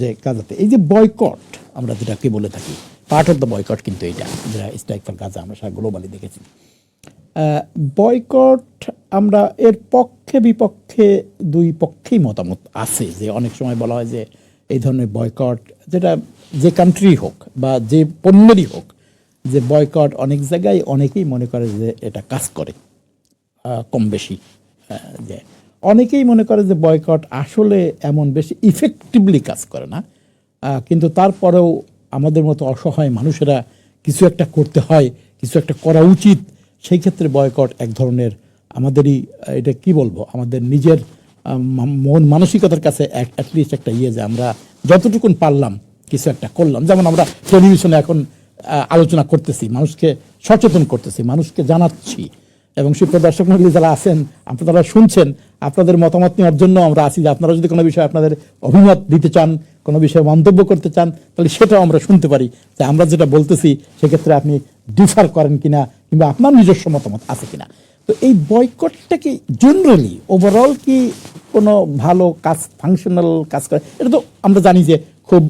যে গাজাতে, এই যে বয়কট আমরা যেটাকে বলে থাকি পার্ট অফ দ্য বয়কট কিন্তু এটা যেটা স্ট্রাইক ফর গাজা আমরা সারা গ্লোবালি দেখেছি। বয়কট আমরা এর পক্ষে, বিপক্ষে দুই পক্ষেই মতামত আছে, যে অনেক সময় বলা হয় যে এই ধরনের বয়কট যেটা যে কান্ট্রি হোক বা যে পণ্যেরই হোক, যে বয়কট অনেক জায়গায় অনেকেই মনে করে যে এটা কাজ করে কম বেশি যে অনেকেই মনে করে যে বয়কট আসলে এমন বেশি ইফেক্টিভলি কাজ করে না। কিন্তু তারপরেও আমাদের মতো অসহায় মানুষেরা কিছু একটা করতে হয়, কিছু একটা করা উচিত। সেই ক্ষেত্রে বয়কট এক ধরনের আমাদেরই, এটা কি বলব, আমাদের নিজের মন মানসিকতার কাছে অ্যাটলিস্ট একটা ইয়ে যে আমরা যতটুকুন পারলাম কিছু একটা করলাম। যেমন আমরা টেলিভিশনে এখন আলোচনা করতেছি, মানুষকে সচেতন করতেছি, মানুষকে জানাচ্ছি। এবং সুপ্রিয় দর্শক মন্ডলী যারা আছেন, আপনারা শুনছেন, আপনাদের মতামত নেওয়ার জন্য আমরা আছি। যে আপনারা যদি কোনো বিষয়ে আপনাদের অভিমত দিতে চান, কোনো বিষয়ে মন্তব্য করতে চান, তাহলে সেটাও আমরা শুনতে পারি। যে আমরা যেটা বলতেছি, সেক্ষেত্রে আপনি ডিফার করেন কিনা, কিংবা আপনার নিজস্ব মতামত আছে কিনা। তো এই বয়কটটা কি জেনারেলি ওভারঅল কি কোনো ভালো কাজ ফাংশনাল কাজ করে? এটা তো আমরা জানি যে খুব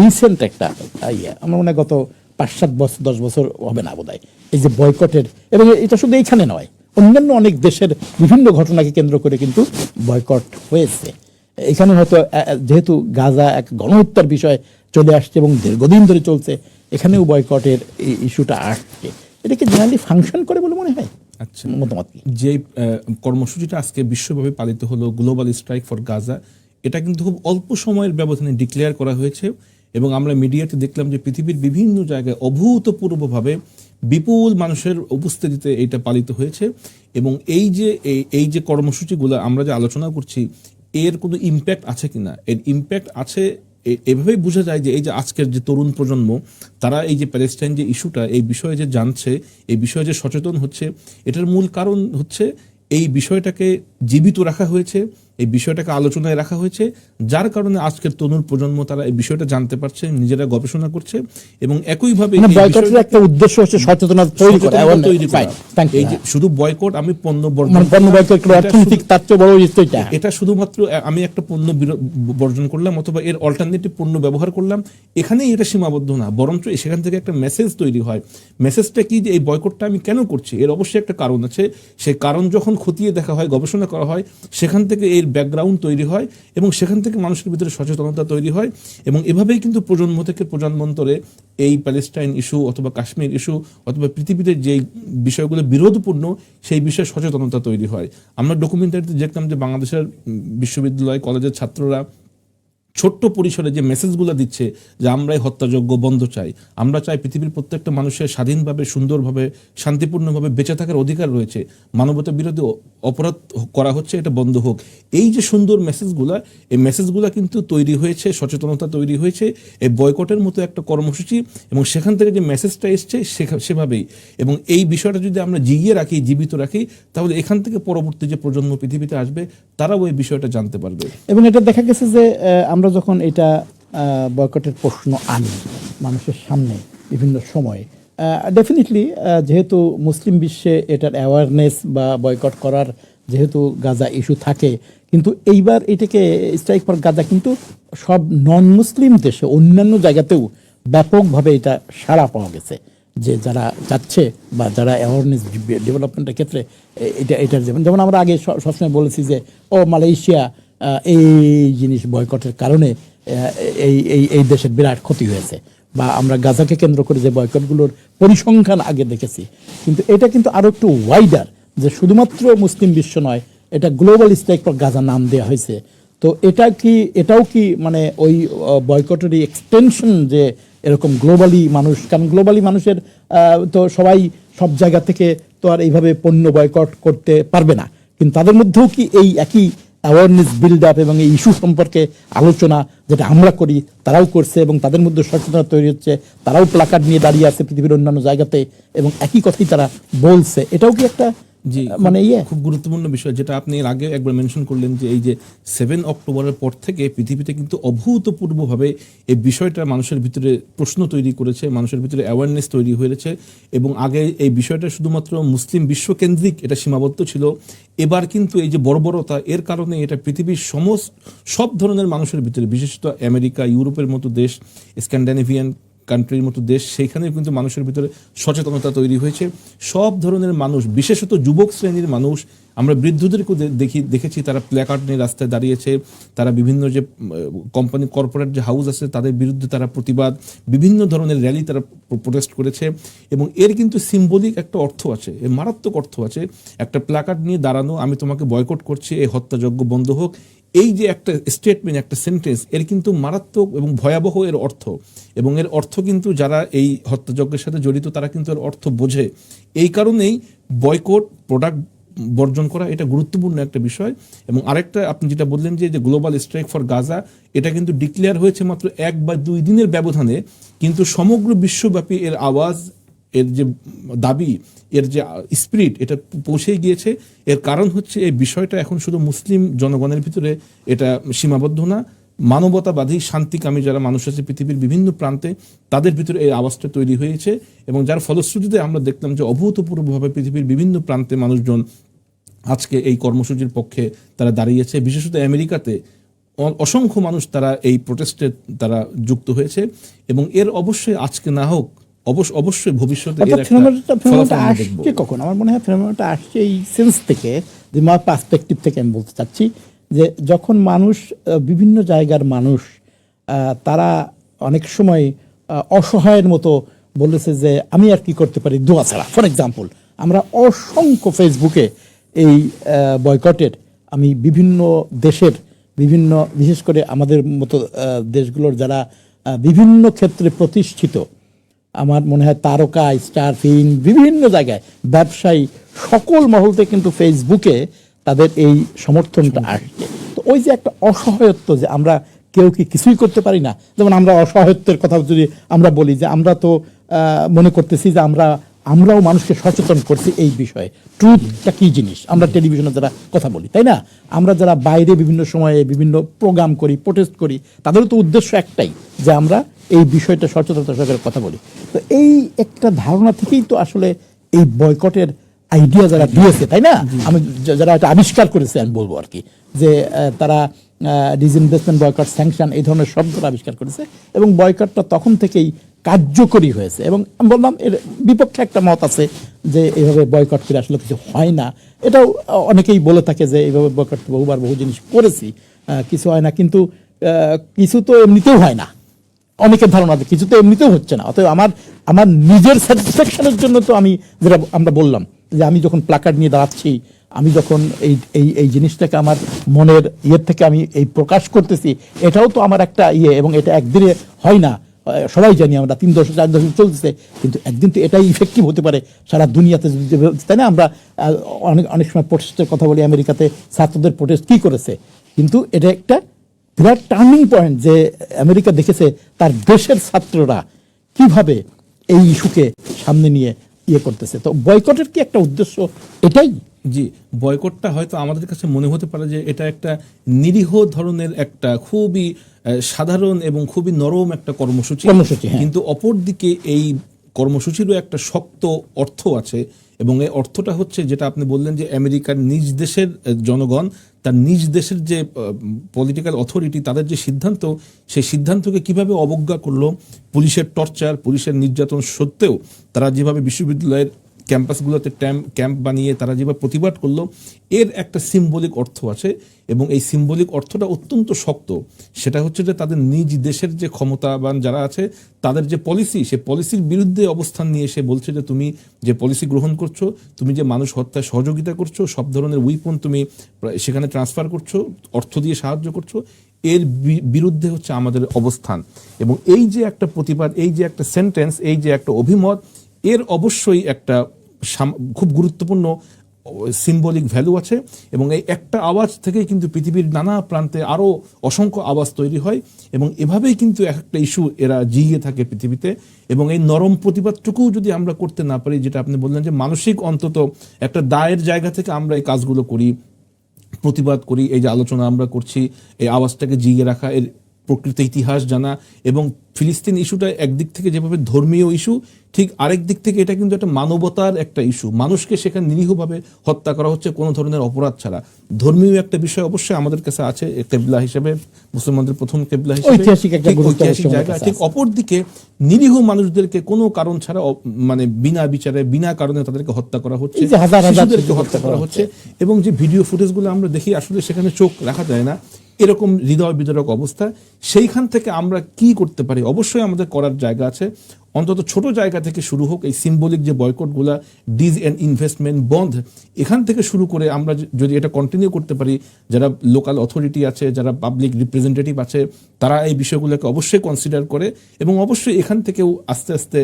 রিসেন্ট একটা ইয়ে। আমরা মনে হয় গত পাঁচ সাত বছর, দশ বছর হবে না বোধহয়। এই যে বয়কটের এবং এটা শুধু এইখানে নয় অন্যান্য অনেক দেশের বিভিন্ন ঘটনাকে কেন্দ্র করে কিন্তু বয়কট হয়েছে। এখানে হয়তো যেহেতু গাজা এক গণহত্যার বিষয় চলে আসছে এবং দীর্ঘদিন ধরে চলছে এখানেও বয়কটের এই ইস্যুটা আসছে। এটাকে জেনারেলি ফাংশন করে বলে মনে হয় আচ্ছা। মতামত যে কর্মসূচিটা আজকে বিশ্বব্যাপী পালিত হলো গ্লোবাল স্ট্রাইক ফর গাজা এটা কিন্তু খুব অল্প সময়ের ব্যবধানে ডিক্লেয়ার করা হয়েছে এবং আমরা মিডিয়াতে দেখলাম যে পৃথিবীর বিভিন্ন জায়গায় অভূতপূর্বভাবে বিপুল মানুষের উপস্থিতিতে এটা পালিত হয়েছে এবং এই যে, এই- যে কর্মসূচিগুলো আমরা যে আলোচনা করছি, এর কোনো ইম্প্যাক্ট আছে কিনা? এর ইম্প্যাক্ট আছে এভাবেই বোঝা যায় যে এই যে আজকের যে তরুণ প্রজন্ম, তারা এই যে প্যালেস্টাইন যে ইস্যুটা এই বিষয়ে যে জানছে, এই বিষয়ে যে সচেতন হচ্ছে, এটার মূল কারণ হচ্ছে এই বিষয়টাকে জীবিত রাখা হয়েছে এই বিষয়টাকে আলোচনায় রাখা হয়েছে যার কারণে আজকের তরুণ প্রজন্ম তারা এই বিষয়টা জানতে পারছে নিজেরা গবেষণা করছে এবং একইভাবে মানে এই একটা উদ্দেশ্য হচ্ছে সচেতনতা তৈরি করা তৈরি এই যে। শুধু বয়কট আমি পণ্য বর্জন মানে পণ্য বয়কট অর্থনৈতিক তার চেয়ে বড় এটা। এটা শুধুমাত্র আমি একটা পণ্য বর্জন করলাম অথবা এর অল্টারনেটিভ পণ্য ব্যবহার করলাম এখানেই এটা সীমাবদ্ধ না বরঞ্চ সেখান থেকে একটা মেসেজ তৈরি হয়। মেসেজটা কি যে এই বয়কটটা আমি কেন করছি? এর অবশ্যই একটা কারণ আছে। সেই কারণ যখন খতিয়ে দেখা হয় গবেষণা করা হয় সেখান থেকে এর ব্যাকগ্রাউন্ড তৈরি হয় এবং সেখান থেকে মানুষের ভিতরে সচেতনতা তৈরি হয় এবং এভাবেই কিন্তু প্রজন্ম থেকে প্রজন্মান্তরে এই প্যালেস্টাইন ইস্যু অথবা কাশ্মীর ইস্যু অথবা পৃথিবীতে যে বিষয়গুলো বিরোধপূর্ণ, সেই বিষয়ে সচেতনতা তৈরি হয়। আমরা ডকুমেন্টারিতে দেখতাম যে বাংলাদেশের বিশ্ববিদ্যালয়, কলেজের ছাত্ররা ছোট্ট পরিসরে যে মেসেজগুলো দিচ্ছে যে আমরাই হত্যাযোগ্য বন্ধ চাই। আমরা চাই পৃথিবীর প্রত্যেকটা মানুষের স্বাধীনভাবে সুন্দরভাবে শান্তিপূর্ণভাবে বেঁচে থাকার অধিকার রয়েছে। মানবতা বিরোধী অপরাধ করা হচ্ছে এটা বন্ধ হোক। এই যে সুন্দর মেসেজগুলো এই মেসেজগুলো কিন্তু তৈরি হয়েছে সচেতনতা তৈরি হয়েছে এই বয়কটের মতো একটা কর্মসূচি এবং সেখান থেকে যে মেসেজটা এসছে সেভাবেই। এবং এই বিষয়টা যদি আমরা জিগিয়ে রাখি জীবিত রাখি তাহলে এখান থেকে পরবর্তী যে প্রজন্ম পৃথিবীতে আসবে তারাও এই বিষয়টা জানতে পারবে। এবং এটা দেখা গেছে যে আহ, আমরা যখন এটা বয়কটের প্রশ্ন আনি মানুষের সামনে বিভিন্ন সময়ে ডেফিনেটলি যেহেতু মুসলিম বিশ্বে এটার অ্যাওয়ারনেস বা বয়কট করার যেহেতু গাজা ইস্যু থাকে, কিন্তু এইবার এটাকে স্ট্রাইক ফর গাজা কিন্তু সব নন মুসলিম দেশে, অন্যান্য জায়গাতেও ব্যাপকভাবে এটা সাড়া পাওয়া গেছে। যে যারা যাচ্ছে বা যারা অ্যাওয়ারনেস ডেভেলপমেন্টের ক্ষেত্রে এটা, এটার যেমন যেমন আমরা আগে সবসময় বলেছি যে, ও মালয়েশিয়া এই জিনিস বয়কটের কারণে এই এই এই দেশের বিরাট ক্ষতি হয়েছে। বা আমরা গাজাকে কেন্দ্র করে যে বয়কটগুলোর পরিসংখ্যান আগে দেখেছি। কিন্তু এটা কিন্তু আরও একটু ওয়াইডার যে শুধুমাত্র মুসলিম বিশ্ব নয়, এটা গ্লোবাল স্ট্রাইক ফর গাজা নাম দেওয়া হয়েছে। তো এটা কি, এটাও কি মানে ওই বয়কটেরই এক্সটেনশন যে এরকম গ্লোবালি মানুষ, কারণ গ্লোবালি মানুষের তো সবাই সব জায়গা থেকে তো আর এইভাবে পণ্য বয়কট করতে পারবে না। কিন্তু তাদের মধ্যেও কি এই একই অ্যাওয়ারনেস বিল্ড আপ এবং এই ইস্যু সম্পর্কে আলোচনা যেটা আমরা করি, তারাও করছে এবং তাদের মধ্যে সচেতনতা তৈরি হচ্ছে, তারাও প্লাকার্ড নিয়ে দাঁড়িয়ে আছে পৃথিবীর অন্যান্য জায়গাতে এবং একই কথাই তারা বলছে। এটাও কি একটা জি মানে ইয়ে। খুব গুরুত্বপূর্ণ বিষয় যেটা আপনি এর আগে একবার মেনশন করলেন যে এই যে সেভেন অক্টোবরের পর থেকে পৃথিবীতে কিন্তু অভূতপূর্বভাবে এই বিষয়টা মানুষের ভিতরে প্রশ্ন তৈরি করেছে মানুষের ভিতরে অ্যাওয়ারনেস তৈরি হয়েছে এবং আগে এই বিষয়টা শুধুমাত্র মুসলিম বিশ্বকেন্দ্রিক এটা সীমাবদ্ধ ছিল। এবার কিন্তু এই যে বর্বরতা এর কারণে এটা পৃথিবীর সমস্ত সব ধরনের মানুষের ভিতরে বিশেষত আমেরিকা ইউরোপের মতো দেশ স্ক্যান্ডানেভিয়ান কান্ট্রির মতো দেশ, সেইখানেও কিন্তু মানুষের ভিতরে সচেতনতা তৈরি হয়েছে। সব ধরনের মানুষ, বিশেষত যুবক শ্রেণির মানুষ, আমরা বৃদ্ধদেরকেও দেখি, দেখেছি, তারা প্ল্যাকার্ড নিয়ে রাস্তায় দাঁড়িয়েছে। তারা বিভিন্ন যে কোম্পানি কর্পোরেট যে হাউস আছে, তাদের বিরুদ্ধে তারা প্রতিবাদ, বিভিন্ন ধরনের র্যালি তারা প্রোটেস্ট করেছে। এবং এর কিন্তু সিম্বলিক একটা অর্থ আছে, এর মারাত্মক অর্থ আছে। একটা প্ল্যাকার্ড নিয়ে দাঁড়ানো, আমি তোমাকে বয়কট করছি, এই হত্যাযজ্ঞ বন্ধ হোক এই যে একটা স্টেটমেন্ট একটা সেন্টেন্স এর কিন্তু মারাত্মক এবং ভয়াবহ এর অর্থ। এবং এর অর্থ কিন্তু যারা এই হত্যাযজ্ঞের সাথে জড়িত, তারা কিন্তু এর অর্থ বোঝে। এই কারণেই বয়কট প্রোডাক্ট বর্জন করা এটা গুরুত্বপূর্ণ একটা বিষয়। এবং আরেকটা, আপনি যেটা বললেন যে গ্লোবাল স্ট্রাইক ফর গাজা এটা কিন্তু ডিক্লেয়ার হয়েছে মাত্র এক বা দুই দিনের ব্যবধানে। কিন্তু সমগ্র বিশ্বব্যাপী এর আওয়াজ এর যে দাবি, এর যে স্পিরিট, এটা পৌঁছে গিয়েছে। এর কারণ হচ্ছে এই বিষয়টা এখন শুধু মুসলিম জনগণের ভিতরে এটা সীমাবদ্ধ না। মানবতাবাদী, শান্তিকামী যারা মানুষ আছে পৃথিবীর বিভিন্ন প্রান্তে, তাদের ভিতরে এই আওয়াজটা তৈরি হয়েছে এবং যার ফলশ্রুতিতে আমরা দেখলাম যে অভূতপূর্বভাবে পৃথিবীর বিভিন্ন প্রান্তে মানুষজন আজকে এই কর্মসূচির পক্ষে তারা দাঁড়িয়েছে। বিশেষত আমেরিকাতে অসংখ্য মানুষ তারা এই প্রোটেস্টে তারা যুক্ত হয়েছে এবং এর অবশ্যই আজকে না হোক অবশ্য অবশ্যই ভবিষ্যতে ফেনোমেনটা। আসছে কখন আমার মনে হয় ফেনোমেনটা আসছে এই সেন্স থেকে যে আমার পার্সপেক্টিভ থেকে আমি বলতে চাচ্ছি যে যখন মানুষ বিভিন্ন জায়গার মানুষ তারা অনেক সময় অসহায়ের মতো বলেছে যে আমি আর কি করতে পারি দোয়া ছাড়া ফর এক্সাম্পল আমরা অসংখ্য ফেসবুকে এই বয়কটের আমি বিভিন্ন দেশের বিভিন্ন বিশেষ করে আমাদের মতো দেশগুলোর যারা বিভিন্ন ক্ষেত্রে প্রতিষ্ঠিত আমার মনে হয় তারকা, স্টার ফিন বিভিন্ন জায়গায় ব্যবসায়ী সকল মহল থেকে কিন্তু ফেসবুকে তাদের এই সমর্থনটা আসছে। তো ওই যে একটা অসহায়ত্ব যে আমরা কেউ কি কিছুই করতে পারি না, যেমন আমরা অসহায়ত্বের কথা যদি আমরা বলি যে আমরা তো মনে করতেছি যে আমরা, আমরাও মানুষকে সচেতন করছি এই বিষয়ে। ট্রুথটা কি জিনিস? আমরা টেলিভিশনে যারা কথা বলি, তাই না? আমরা যারা বাইরে বিভিন্ন সময়ে বিভিন্ন প্রোগ্রাম করি প্রোটেস্ট করি তাদেরও তো উদ্দেশ্য একটাই যে আমরা এই বিষয়টা সচেতনতা সহকারে কথা বলি। তো এই একটা ধারণা থেকেই তো আসলে এই বয়কটের আইডিয়া যারা দিয়েছে তাই না? আমি যারা এটা আবিষ্কার করেছে আমি বলব আর কি যে তারা ডিসইনভেস্টমেন্ট বয়কট স্যাংশন এই ধরনের শব্দটা আবিষ্কার করেছে এবং বয়কটটা তখন থেকেই কার্যকরী হয়েছে এবং আমি বললাম এর বিপক্ষে একটা মত আছে যে এইভাবে বয়কট করে আসলে কিছু হয় না। এটাও অনেকেই বলে থাকে যে এইভাবে বয়কট বহুবার বহু জিনিস করেছি কিছু হয় না কিন্তু কিছু তো এমনিতেও হয় না। অনেকের ধারণা কিছু তো এমনিতেও হচ্ছে না। অতএব আমার আমার নিজের স্যাটিসফ্যাকশনের জন্য তো আমি যেটা আমরা বললাম, যে আমি যখন প্লাকার্ড নিয়ে দাঁড়াচ্ছি, আমি যখন এই এই এই জিনিসটাকে আমার মনের ইয়ের থেকে আমি এই প্রকাশ করতেছি, এটাও তো আমার একটা ইয়ে এবং এটা একদিনে হয় না। সবাই জানি আমরা তিন দশক, চার দশক চলতেছে, কিন্তু একদিন তো এটাই ইফেক্টিভ হতে পারে সারা দুনিয়াতে তাই না? আমরা অনেক অনেক সময় প্রোটেস্টের কথা বলি, আমেরিকাতে ছাত্রদের প্রোটেস্ট কি করেছে? কিন্তু এটা একটা বিরাট টার্নিং পয়েন্ট যে আমেরিকা দেখেছে তার দেশের ছাত্ররা কীভাবে এই ইস্যুকে সামনে নিয়ে ইয়ে করতেছে। তো বয়কটের কি একটা উদ্দেশ্য এটাই? জি বয়কটটা হয়তো আমাদের কাছে মনে হতে পারে যে এটা একটা নিরীহ ধরনের একটা খুবই সাধারণ এবং খুবই নরম একটা কর্মসূচি। কর্মসূচি, হ্যাঁ। কিন্তু অপরদিকে এই কর্মসূচিরও একটা শক্ত অর্থ আছে এবং এই অর্থটা হচ্ছে যেটা আপনি বললেন যে আমেরিকার নিজ দেশের জনগণ, তার নিজ দেশের যে পলিটিক্যাল অথরিটি তাদের যে সিদ্ধান্ত, সেই সিদ্ধান্তকে কীভাবে অবজ্ঞা করল, পুলিশের টর্চার পুলিশের নির্যাতন সত্ত্বেও তারা যেভাবে বিশ্ববিদ্যালয়ের ক্যাম্পাসগুলোতে ট্যাম্প, ক্যাম্প বানিয়ে তারা যেভাবে প্রতিবাদ করল, এর একটা সিম্বলিক অর্থ আছে এবং এই সিম্বলিক অর্থটা অত্যন্ত শক্ত। সেটা হচ্ছে যে তাদের নিজ দেশের যে ক্ষমতাবান যারা আছে, তাদের যে পলিসি সে পলিসির বিরুদ্ধে অবস্থান নিয়ে এসে বলছে যে তুমি যে পলিসি গ্রহণ করছ, তুমি যে মানুষ হত্যায় সহযোগিতা করছ, সব ধরনের উইপন তুমি সেখানে ট্রান্সফার করছ, অর্থ দিয়ে সাহায্য করছ, এর বিরুদ্ধে হচ্ছে আমাদের অবস্থান। এবং এই যে একটা প্রতিবাদ, এই যে একটা সেন্টেন্স এই যে একটা অভিমত এর অবশ্যই একটা খুব গুরুত্বপূর্ণ সিম্বলিক ভ্যালু আছে এবং এই একটা আওয়াজ থেকে কিন্তু পৃথিবীর নানা প্রান্তে আরও অসংখ্য আওয়াজ তৈরি হয় এবং এভাবেই কিন্তু এক একটা ইস্যু এরা জিগিয়ে থাকে পৃথিবীতে এবং এই নরম প্রতিবাদটুকুও যদি আমরা করতে না পারি, যেটা আপনি বললেন যে মানসিক অন্তত একটা দায়ের জায়গা থেকে আমরা এই কাজগুলো করি, প্রতিবাদ করি, এই যে আলোচনা আমরা করছি, এই আওয়াজটাকে জিগে রাখা, এর প্রকৃত ইতিহাস জানা এবং ফিলিস্তিন ইস্যুটা একদিক থেকে যেভাবে ধর্মীয় ইস্যু ঠিক আরেক দিক থেকে এটা কিন্তু একটা মানবতার একটা ইস্যু। মানুষকে সেখানে নিরীহভাবে হত্যা করা হচ্ছে কোনো ধরনের অপরাধ ছাড়া। ধর্মীয় একটা বিষয় অবশ্যই আমাদের কাছে আছে কেবলা হিসেবে মুসলমানদের প্রথম কেবলা হিসেবে ঐতিহাসিক জায়গা। ঠিক। অপরদিকে নিরীহ মানুষদেরকে কোনো কারণ ছাড়া মানে বিনা বিচারে বিনা কারণে তাদেরকে হত্যা করা হচ্ছে শিশুদেরকে হত্যা করা হচ্ছে। এবং যে ভিডিও ফুটেজগুলো আমরা দেখি আসলে সেখানে চোখ রাখা যায় না। এরকম হৃদয় বিতরক অবস্থা। সেইখান থেকে আমরা কি করতে পারি? অবশ্যই আমাদের করার জায়গা আছে। অন্তত ছোট জায়গা থেকে শুরু হোক, এই সিম্বলিক যে বয়কটগুলা ডিজ অ্যান্ড ইনভেস্টমেন্ট বন্ধ এখান থেকে শুরু করে আমরা যদি এটা কন্টিনিউ করতে পারি, যারা লোকাল অথরিটি আছে, যারা পাবলিক রিপ্রেজেন্টেটিভ আছে, তারা এই বিষয়গুলোকে অবশ্যই কনসিডার করে এবং অবশ্যই এখান থেকেও আস্তে আস্তে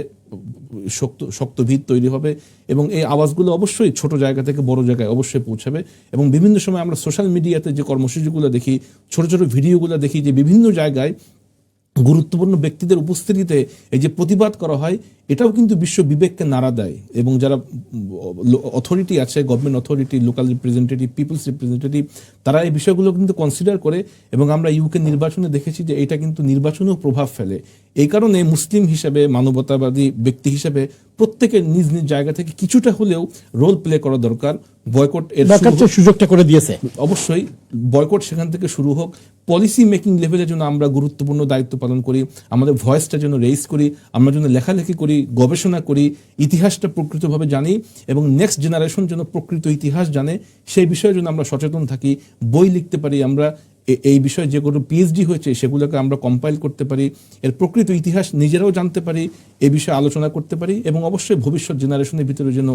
শক্ত শক্ত ভিত তৈরি হবে এবং এই আওয়াজগুলো অবশ্যই ছোট জায়গা থেকে বড় জায়গায় অবশ্যই পৌঁছাবে এবং বিভিন্ন সময় আমরা সোশ্যাল মিডিয়াতে যে কর্মসূচিগুলো দেখি, ছোট ছোট ভিডিওগুলো দেখি যে বিভিন্ন জায়গায় গুরুত্বপূর্ণ ব্যক্তিদের উপস্থিতিতে এই যে প্রতিবাদ করা হয়, এটাও কিন্তু বিশ্ব বিবেককে নাড়া দেয় এবং যারা অথরিটি আছে government authority local representative people's representative তারা এই বিষয়গুলো কিন্তু কনসিডার করে এবং আমরা ইউকে নির্বাচনে দেখেছি যে এটা কিন্তু নির্বাচনেও প্রভাব ফেলে। এই কারণে মুসলিম হিসেবে মানবতাবাদী ব্যক্তি হিসেবে প্রত্যেকের নিজ নিজ জায়গা থেকে কিছুটা হলেও রোল প্লে করা দরকার। বয়কট এর সুযোগটা করে দিয়েছে। অবশ্যই বয়কট সেখান থেকে শুরু হোক। পলিসি মেকিং লেভেলের জন্য আমরা গুরুত্বপূর্ণ দায়িত্ব পালন করি। আমাদের ভয়েসটা যেন রেইজ করি। আমরা যেন লেখালেখি করি গবেষণা করি ইতিহাসটা প্রকৃতভাবে জানি এবং নেক্সট জেনারেশন যেন প্রকৃত ইতিহাস জানে সেই বিষয়ে যেন আমরা সচেতন থাকি। বই লিখতে পারি আমরা। এই বিষয়ে যেগুলো পিএইচডি হয়েছে, সেগুলোকে আমরা কম্পাইল করতে পারি, এর প্রকৃত ইতিহাস নিজেরাও জানতে পারি, এ বিষয়ে আলোচনা করতে পারি এবং অবশ্যই ভবিষ্যৎ জেনারেশনের ভিতরে যেন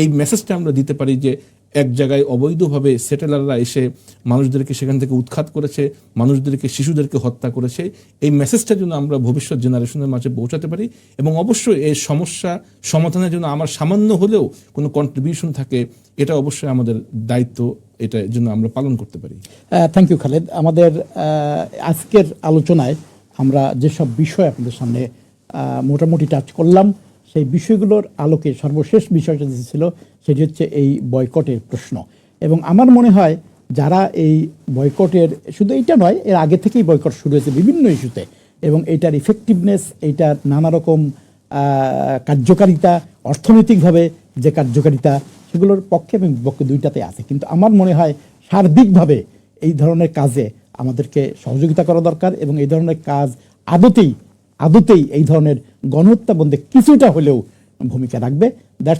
এই মেসেজটা আমরা দিতে পারি যে এক জায়গায় অবৈধভাবে সেটেলাররা এসে মানুষদেরকে সেখান থেকে উৎখাত করেছে, মানুষদেরকে, শিশুদেরকে হত্যা করেছে। এই মেসেজটা যেন আমরা ভবিষ্যৎ জেনারেশনের মাঝে পৌঁছাতে পারি এবং অবশ্যই এই সমস্যা সমাধানের জন্য আমার সামান্য হলেও কোনো কন্ট্রিবিউশন থাকে, এটা অবশ্যই আমাদের দায়িত্ব এটা জন্য আমরা পালন করতে পারি। থ্যাংক ইউ খালেদ আমাদের আজকের আলোচনায় আমরা যেসব বিষয় আপনাদের সামনে মোটামুটি টাচ করলাম, সেই বিষয়গুলোর আলোকে সর্বশেষ বিষয়টা যে ছিল, সেটি হচ্ছে এই বয়কটের প্রশ্ন। এবং আমার মনে হয় যারা এই বয়কটের, শুধু এইটা নয়, এর আগে থেকেই বয়কট শুরু হয়েছে বিভিন্ন ইস্যুতে, এবং এইটার ইফেক্টিভনেস এইটার নানা রকম কার্যকারিতা, অর্থনৈতিকভাবে যে কার্যকারিতা সেগুলোর পক্ষে এবং বিপক্ষে দুইটাতে আছে। কিন্তু আমার মনে হয় সার্বিকভাবে এই ধরনের কাজে আমাদেরকে সহযোগিতা করা দরকার এবং এই ধরনের কাজ আদতেই আদতেই এই ধরনের গণহত্যা বন্ধে কিছুটা হলেও ভূমিকা রাখবে। That's